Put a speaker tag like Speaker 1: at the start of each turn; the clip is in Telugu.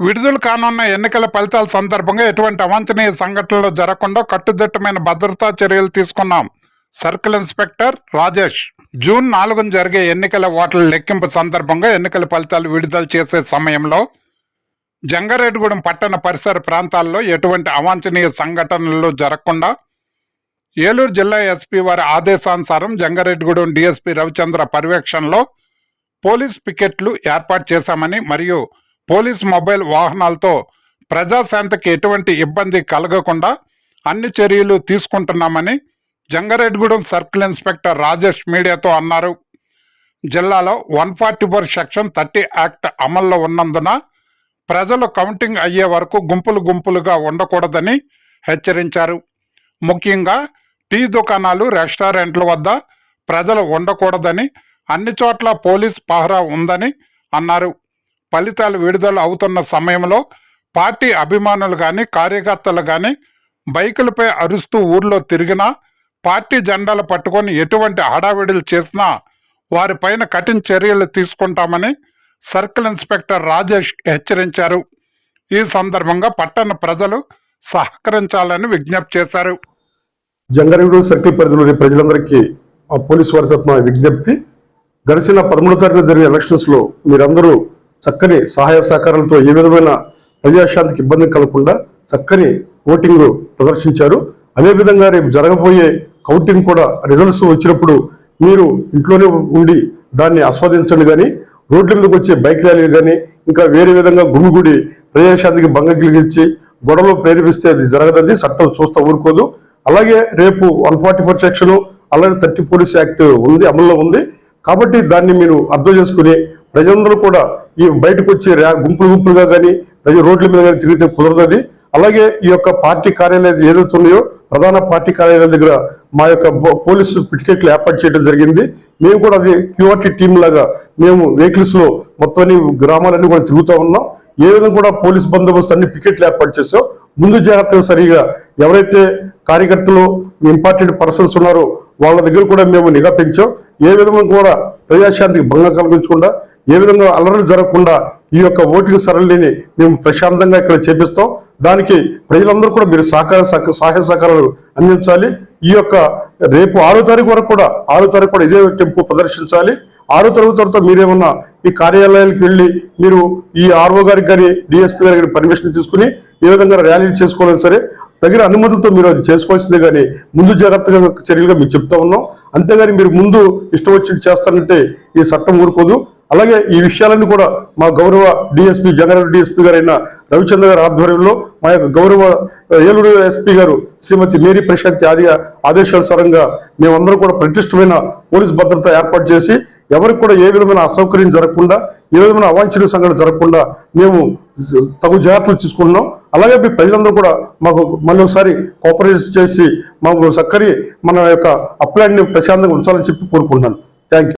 Speaker 1: విడుదల కానున్న ఎన్నికల ఫలితాల సందర్భంగా ఎటువంటి అవాంఛనీయ సంఘటనలు జరగకుండా కట్టుదిట్టమైన భద్రతా చర్యలు తీసుకున్నాం సర్కిల్ ఇన్స్పెక్టర్ రాజేష్. జూన్ నాలుగున జరిగే ఎన్నికల ఓట్ల లెక్కింపు సందర్భంగా ఎన్నికల ఫలితాలు విడుదల చేసే సమయంలో జంగారెడ్డిగూడెం పట్టణ పరిసర ప్రాంతాల్లో ఎటువంటి అవాంఛనీయ సంఘటనలు జరగకుండా ఏలూరు జిల్లా ఎస్పీ వారి ఆదేశానుసారం జంగారెడ్డిగూడెం డీఎస్పీ రవిచంద్ర పర్యవేక్షణలో పోలీస్ పికెట్లు ఏర్పాటు చేశామని మరియు పోలీస్ మొబైల్ వాహనాలతో ప్రజాశాంతికి ఎటువంటి ఇబ్బంది కలగకుండా అన్ని చర్యలు తీసుకుంటున్నామని జంగారెడ్డిగూడెం సర్కిల్ ఇన్స్పెక్టర్ రాజేష్ మీడియాతో అన్నారు. జిల్లాలో one forty four section thirty act అమల్లో ఉన్నందున ప్రజలు కౌంటింగ్ అయ్యే వరకు గుంపులు గుంపులుగా ఉండకూడదని హెచ్చరించారు. ముఖ్యంగా టీ దుకాణాలు రెస్టారెంట్ల వద్ద ప్రజలు ఉండకూడదని అన్ని చోట్ల పోలీస్ పహరా ఉందని అన్నారు. ఫలితాలు విడుదల అవుతున్న సమయంలో పార్టీ అభిమానులు కానీ కార్యకర్తలు కానీ బైకులపై అరుస్తూ ఊర్లో తిరిగినా పార్టీ జెండాలు పట్టుకొని ఎటువంటి హడావిడులు చేసినా వారిపైన కఠిన చర్యలు తీసుకుంటామని సర్కిల్ ఇన్స్పెక్టర్ రాజేష్ హెచ్చరించారు. ఈ సందర్భంగా పట్టణ ప్రజలు సహకరించాలని విజ్ఞప్తి చేశారు.
Speaker 2: జంగారెడ్డి సర్కిల్ పరిధిలోని ప్రజలందరికీ ఆ పోలీసు వారి తరఫున విజ్ఞప్తి. గడిచిన పదమూడో తారీఖున జరిగిన ఎలక్షన్స్లో మీరందరూ చక్కని సహాయ సహకారాలతో ఏ విధమైన ప్రజాశాంతికి ఇబ్బంది కలగకుండా చక్కని ఓటింగ్ ప్రదర్శించారు. అదేవిధంగా రేపు జరగబోయే కౌంటింగ్ కూడా రిజల్ట్స్ వచ్చినప్పుడు మీరు ఇంట్లోనే ఉండి దాన్ని ఆస్వాదించండి కానీ రోడ్ల మీదకి వచ్చే బైక్ ర్యాలీలు కానీ ఇంకా వేరే విధంగా గుమిగుడి ప్రజాశాంతికి భంగం కలిగించి గొడవలు ప్రేరేపిస్తే అది జరగదని చట్టం చూస్తా ఊరుకోదు. అలాగే రేపు వన్ ఫార్టీ ఫోర్ సెక్షన్ అలాగే థర్టీ పోలీస్ యాక్ట్ ఉంది అమల్లో ఉంది. కాబట్టి దాన్ని మీరు అర్థం చేసుకుని ప్రజలందరూ కూడా ఈ బయటకు వచ్చి గుంపులు గుంపులుగా కానీ ప్రజలు రోడ్ల మీద కానీ తిరిగితే కుదరదు అలాగే ఈ యొక్క పార్టీ కార్యాలయాలు ఏదైతే ఉన్నాయో ప్రధాన పార్టీ కార్యాలయాల దగ్గర మా యొక్క పోలీసు పిటికెట్లు ఏర్పాటు చేయడం జరిగింది. మేము కూడా అది క్యూఆర్టీ టీం లాగా మేము వెహికల్స్లో మొత్తం అన్ని గ్రామాలన్నీ కూడా తిరుగుతూ ఉన్నాం. ఏ విధంగా కూడా పోలీస్ బందోబస్తు అన్ని పికెట్లు ఏర్పాటు చేసాం ముందు జాగ్రత్తగా సరిగా ఎవరైతే కార్యకర్తలు ఇంపార్టెంట్ పర్సన్స్ ఉన్నారో వాళ్ళ దగ్గర కూడా మేము నిఘా పెంచాం. ఏ విధంగా కూడా ప్రజాశాంతికి భంగం కలిగించకుండా ఏ విధంగా అలరలు జరగకుండా ఈ యొక్క ఓటింగ్ సరళిని మేము ప్రశాంతంగా ఇక్కడ చేపిస్తాం. దానికి ప్రజలందరూ కూడా మీరు సహకార సహ- సహాయ సహకారాలు అందించాలి. ఈ యొక్క రేపు ఆరో తారీఖు వరకు కూడా ఆరో తారీఖు కూడా ఇదే టెంపు ప్రదర్శించాలి. ఆరో తరగతి తర్వాత మీరేమన్నా ఈ కార్యాలయాలకు వెళ్ళి మీరు ఈ ఆర్ఓ గారికి కానీ డిఎస్పీ గారికి పర్మిషన్ తీసుకుని ఏ విధంగా ర్యాలీలు చేసుకోవాలని సరే తగిన అనుమతులతో మీరు అది చేసుకోవాల్సిందే కానీ ముందు జాగ్రత్తగా చర్యలుగా మీకు చెప్తా ఉన్నాం. అంతేగాని మీరు ముందు ఇష్టం వచ్చి చేస్తారంటే ఈ చట్టం ఊరుకోదు. అలాగే ఈ విషయాలన్నీ కూడా మా గౌరవ డిఎస్పీ జగన్ డిఎస్పీ గారైన రవిచంద్ర గారి ఆధ్వర్యంలో మా యొక్క గౌరవ ఏలూరు ఎస్పీ గారు శ్రీమతి మేరీ ప్రశాంతి ఆది ఆదేశానుసారంగా మేమందరం కూడా ప్రతిష్టమైన పోలీస్ భద్రత ఏర్పాటు చేసి ఎవరికి కూడా ఏ విధమైన అసౌకర్యం జరగకుండా ఏ విధమైన అవాంఛనీయ సంఘటన జరగకుండా మేము తగు జాగ్రత్తలు తీసుకుంటున్నాం. అలాగే మీ ప్రజలందరూ కూడా మాకు మళ్ళీ ఒకసారి కోఆపరేట్ చేసి మాకు సక్కరి మన యొక్క అప్లైడ్ని ప్రశాంతంగా ఉంచాలని చెప్పి కోరుకుంటున్నాను. Thank you